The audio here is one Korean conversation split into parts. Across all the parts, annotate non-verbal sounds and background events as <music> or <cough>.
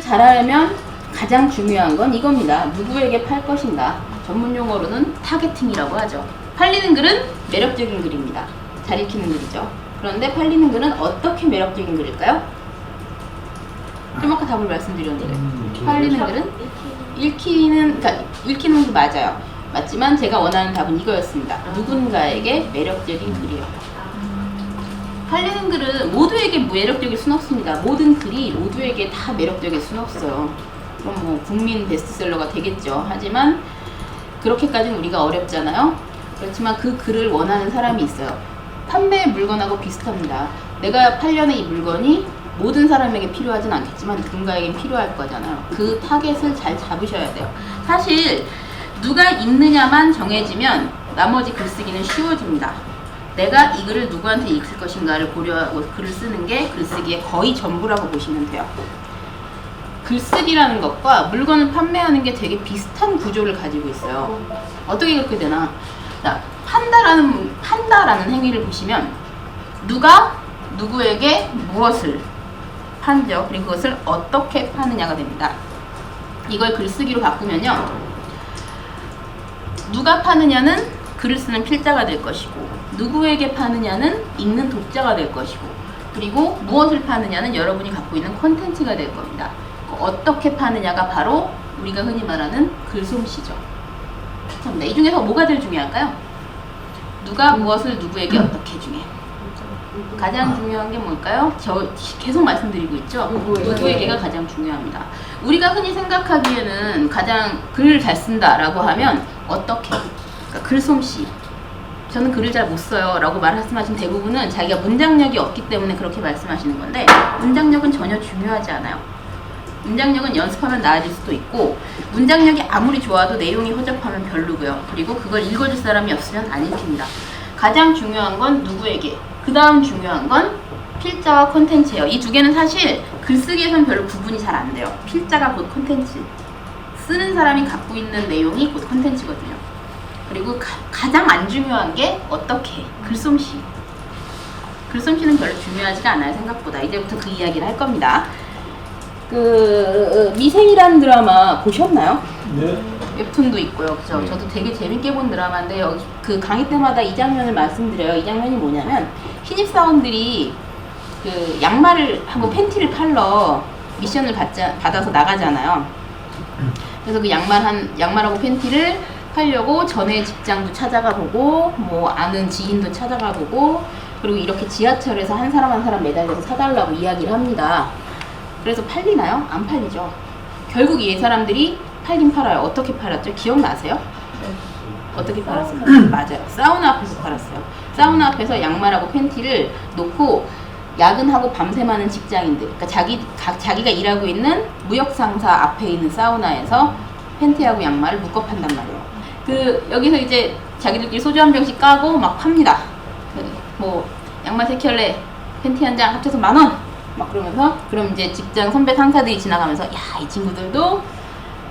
팔기를 잘하려면 가장 중요한 건 이겁니다. 누구에게 팔 것인가. 전문 용어로는 타겟팅이라고 하죠. 팔리는 글은 매력적인 글입니다. 잘 읽히는 글이죠. 그런데 팔리는 글은 어떻게 매력적인 글일까요? 좀 아까 답을 말씀드렸는데 팔리는 글은 읽히는 그러니까 읽히는 게 맞아요. 맞지만 제가 원하는 답은 이거였습니다. 누군가에게 매력적인 글이요. 팔리는 글은 모두에게 매력적일 순 없습니다. 모든 글이 모두에게 다 매력적일 순 없어요. 그럼 뭐 국민 베스트셀러가 되겠죠. 하지만 그렇게까지는 우리가 어렵잖아요. 그렇지만 그 글을 원하는 사람이 있어요. 판매 물건하고 비슷합니다. 내가 팔려는 이 물건이 모든 사람에게 필요하진 않겠지만 누군가에겐 필요할 거잖아요. 그 타겟을 잘 잡으셔야 돼요. 사실 누가 읽느냐만 정해지면 나머지 글쓰기는 쉬워집니다. 내가 이 글을 누구한테 읽을 것인가를 고려하고 글을 쓰는 게 글쓰기의 거의 전부라고 보시면 돼요. 글쓰기라는 것과 물건을 판매하는 게 되게 비슷한 구조를 가지고 있어요. 어떻게 그렇게 되나? 자, 판다라는 판다라는 행위를 보시면 누가 누구에게 무엇을 판죠. 그리고 그것을 어떻게 파느냐가 됩니다. 이걸 글쓰기로 바꾸면요. 누가 파느냐는 글을 쓰는 필자가 될 것이고 누구에게 파느냐는 읽는 독자가 될 것이고 그리고 무엇을 파느냐는 여러분이 갖고 있는 콘텐츠가 될 겁니다. 그 어떻게 파느냐가 바로 우리가 흔히 말하는 글솜씨죠. 그럼 이 중에서 뭐가 제일 중요할까요? 누가 무엇을 누구에게 어떻게 중에 가장 중요한 게 뭘까요? 저 계속 말씀드리고 있죠. 누구에게. 누구에게가 가장 중요합니다. 우리가 흔히 생각하기에는 가장 글을 잘 쓴다라고 하면 어떻게? 그러니까 글솜씨. 저는 글을 잘 못 써요 라고 말씀하신 대부분은 자기가 문장력이 없기 때문에 그렇게 말씀하시는 건데 문장력은 전혀 중요하지 않아요. 문장력은 연습하면 나아질 수도 있고 문장력이 아무리 좋아도 내용이 허접하면 별로고요. 그리고 그걸 읽어줄 사람이 없으면 안 읽힙니다. 가장 중요한 건 누구에게 그 다음 중요한 건 필자와 콘텐츠예요. 이 두 개는 사실 글쓰기에선 별로 구분이 잘 안 돼요. 필자가 곧 콘텐츠. 쓰는 사람이 갖고 있는 내용이 곧 콘텐츠거든요. 그리고 가, 장안 중요한 게 어떻게 글솜씨. 글솜씨는 별로 중요하지가 않아요 생각보다. 이제부터 그 이야기를 할 겁니다. 그 미생이라는 드라마 보셨나요? 네. 웹툰도 있고요. 그죠? 네. 저도 되게 재밌게 본 드라마인데 여기 그 강의 때마다 이 장면을 말씀드려요. 이 장면이 뭐냐면 신입 사원들이 그 양말을 하고 팬티를 팔러 미션을 받자, 받아서 나가잖아요. 그래서 그 양말 한 양말하고 팬티를 팔려고 전에 직장도 찾아가 보고 뭐 아는 지인도 찾아가 보고 그리고 이렇게 지하철에서 한 사람 한 사람 매달려서 사달라고 이야기를 합니다. 그래서 팔리나요? 안 팔리죠. 결국 이 사람들이 팔긴 팔아요. 어떻게 팔았죠? 기억나세요? 어떻게 팔았어요? <clears throat> 맞아요. 사우나 앞에서 팔았어요. 사우나 앞에서 양말하고 팬티를 놓고 야근하고 밤새많은 직장인들, 그러니까 자기 가, 자기가 일하고 있는 무역 상사 앞에 있는 사우나에서 팬티하고 양말을 묶어 판단 말이에요. 그 여기서 이제 자기들끼리 소주 한 병씩 까고 막 팝니다. 그뭐 양말 세 켤레, 팬티 한 장 합쳐서 만 원. 막 그러면서 그럼 이제 직장 선배 상사들이 지나가면서 야 이 친구들도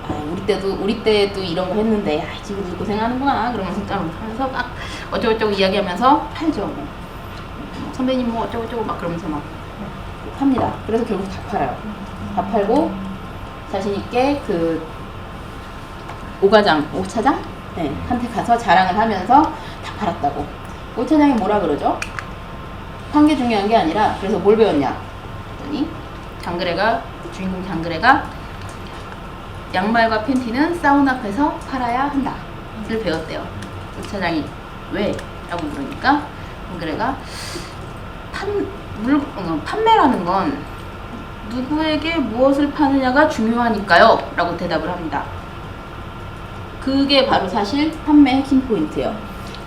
아, 우리 때도 우리 때도 이런 거 했는데 야, 이 친구들 고생하는구나 그러면서 좀 하면서 막 어쩌고저쩌고 이야기하면서 팔죠. 뭐. 뭐 선배님 뭐 어쩌고저쩌고 막 그러면서 막 팝니다. 그래서 결국 다 팔아요. 다 팔고 자신 있게 그 오과장, 오차장 네, 한테 가서 자랑을 하면서 다 팔았다고. 오 차장이 뭐라 그러죠? 판 게 중요한 게 아니라 그래서 뭘 배웠냐? 그랬더니 장그래가 주인공 장그래가 양말과 팬티는 사우나 앞에서 팔아야 한다를 배웠대요. 오 차장이 왜? 라고 물으니까 장그래가 판, 물, 어, 판매라는 건 누구에게 무엇을 파느냐가 중요하니까요. 라고 대답을 합니다. 그게 바로 사실 판매 핵심 포인트예요.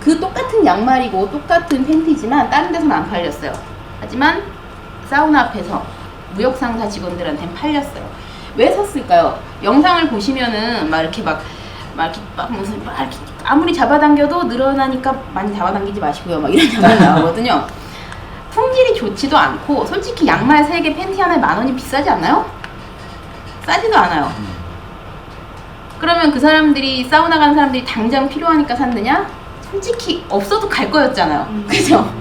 그 똑같은 양말이고 똑같은 팬티지만 다른 데서는 안 팔렸어요. 하지만 사우나 앞에서 무역 상사 직원들한테는 팔렸어요. 왜 샀을까요? 영상을 보시면은 막 이렇게 막, 막 이렇게 막 무슨 막 이렇게 아무리 잡아당겨도 늘어나니까 많이 잡아당기지 마시고요. 막 이런 장면 나오거든요. 품질이 좋지도 않고 솔직히 양말 3개 팬티 하나에 만 원이 비싸지 않나요? 싸지도 않아요. 그러면 그 사람들이 사우나 가는 사람들이 당장 필요하니까 샀느냐? 솔직히 없어도 갈 거였잖아요. 그죠?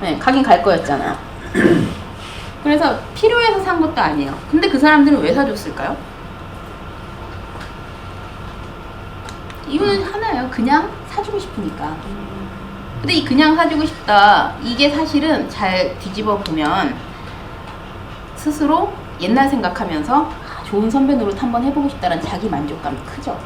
네, 가긴 갈 거였잖아요. <clears throat> 그래서 필요해서 산 것도 아니에요. 근데 그 사람들은 왜 사줬을까요? 이유는 하나예요. 그냥 사주고 싶으니까. 근데 이 그냥 사주고 싶다. 이게 사실은 잘 뒤집어 보면 스스로 옛날 생각하면서 아, 좋은 선배 노릇 한번 해보고 싶다는 자기 만족감이 크죠.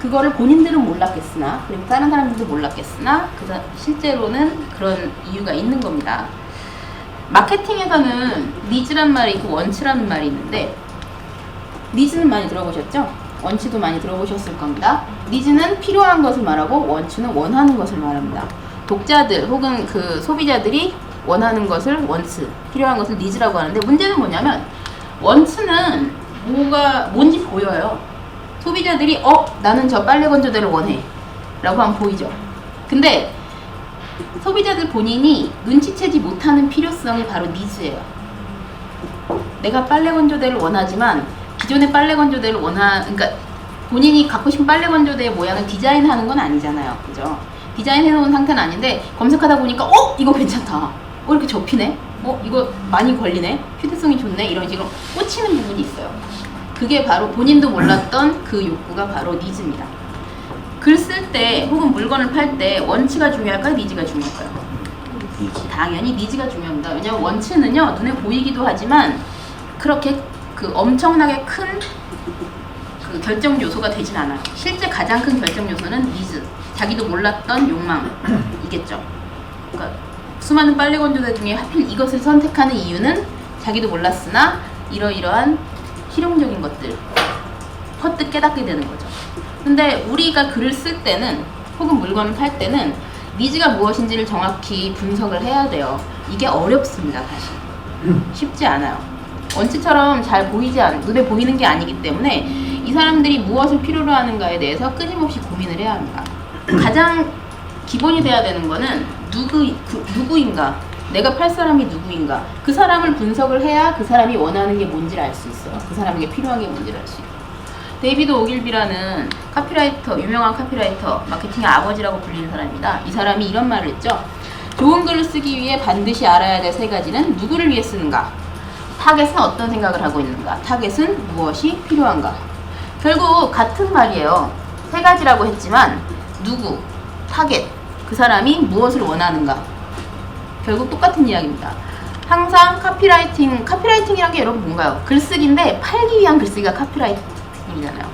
그거를 본인들은 몰랐겠으나 그리고 다른 사람들도 몰랐겠으나 그 사- 실제로는 그런 이유가 있는 겁니다. 마케팅에서는 니즈란 말이 있고 원치라는 말이 있는데 니즈는 많이 들어보셨죠? 원치도 많이 들어보셨을 겁니다. 니즈는 필요한 것을 말하고 원치는 원하는 것을 말합니다. 독자들 혹은 그 소비자들이 원하는 것을 원츠, 필요한 것을 니즈라고 하는데 문제는 뭐냐면 원츠는 뭐가 뭔지 보여요. 소비자들이 어 나는 저 빨래 건조대를 원해 라고 하면 보이죠. 근데 소비자들 본인이 눈치채지 못하는 필요성이 바로 니즈예요. 내가 빨래 건조대를 원하지만 기존의 빨래 건조대를 원하 그러니까 본인이 갖고 싶은 빨래 건조대의 모양을 디자인하는 건 아니잖아요. 그죠? 디자인 해 놓은 상태는 아닌데 검색하다 보니까 어 이거 괜찮다. 어 이렇게 접히네. 어 이거 많이 걸리네. 휴대성이 좋네. 이런 식으로 꽂히는 부분이 있어요. 그게 바로 본인도 몰랐던 그 욕구가 바로 니즈입니다. 글 쓸 때 혹은 물건을 팔 때 원치가 중요할까요? 니즈가 중요할까요? 당연히 니즈가 중요합니다. 왜냐하면 원치는요 눈에 보이기도 하지만 그렇게 그 엄청나게 큰 그 결정 요소가 되진 않아요. 실제 가장 큰 결정 요소는 니즈, 자기도 몰랐던 욕망이겠죠. 그러니까 수많은 빨래 건조대 중에 하필 이것을 선택하는 이유는 자기도 몰랐으나 이러이러한 실용적인 것들 퍼뜩 깨닫게 되는 거죠. 근데 우리가 글을 쓸 때는 혹은 물건을 팔 때는 니즈가 무엇인지를 정확히 분석을 해야 돼요. 이게 어렵습니다, 사실. 쉽지 않아요. 원치처럼 잘 보이지 않, 눈에 보이는 게 아니기 때문에 이 사람들이 무엇을 필요로 하는가에 대해서 끊임없이 고민을 해야 합니다. 가장 기본이 돼야 되는 거는 누구, 그, 누구인가, 내가 팔 사람이 누구인가, 그 사람을 분석을 해야 그 사람이 원하는 게 뭔지를 알 수 있어요. 그 사람에게 필요한 게 뭔지를 알 수 있어요. 데이비드 오길비라는 카피라이터, 유명한 카피라이터, 마케팅의 아버지라고 불리는 사람입니다. 이 사람이 이런 말을 했죠. 좋은 글을 쓰기 위해 반드시 알아야 될 세 가지는 누구를 위해 쓰는가, 타겟은 어떤 생각을 하고 있는가, 타겟은 무엇이 필요한가. 결국 같은 말이에요. 세 가지라고 했지만 누구, 타겟, 그 사람이 무엇을 원하는가. 결국 똑같은 이야기입니다. 항상 카피라이팅, 카피라이팅이란 게 여러분 뭔가요? 글쓰기인데 팔기 위한 글쓰기가 카피라이팅이잖아요.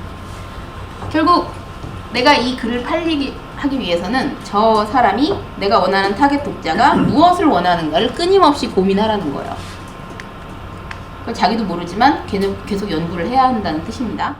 결국 내가 이 글을 팔리기 하기 위해서는 저 사람이 내가 원하는 타겟 독자가 <clears throat> 무엇을 원하는가를 끊임없이 고민하라는 거예요. 그걸 자기도 모르지만 계속 연구를 해야 한다는 뜻입니다.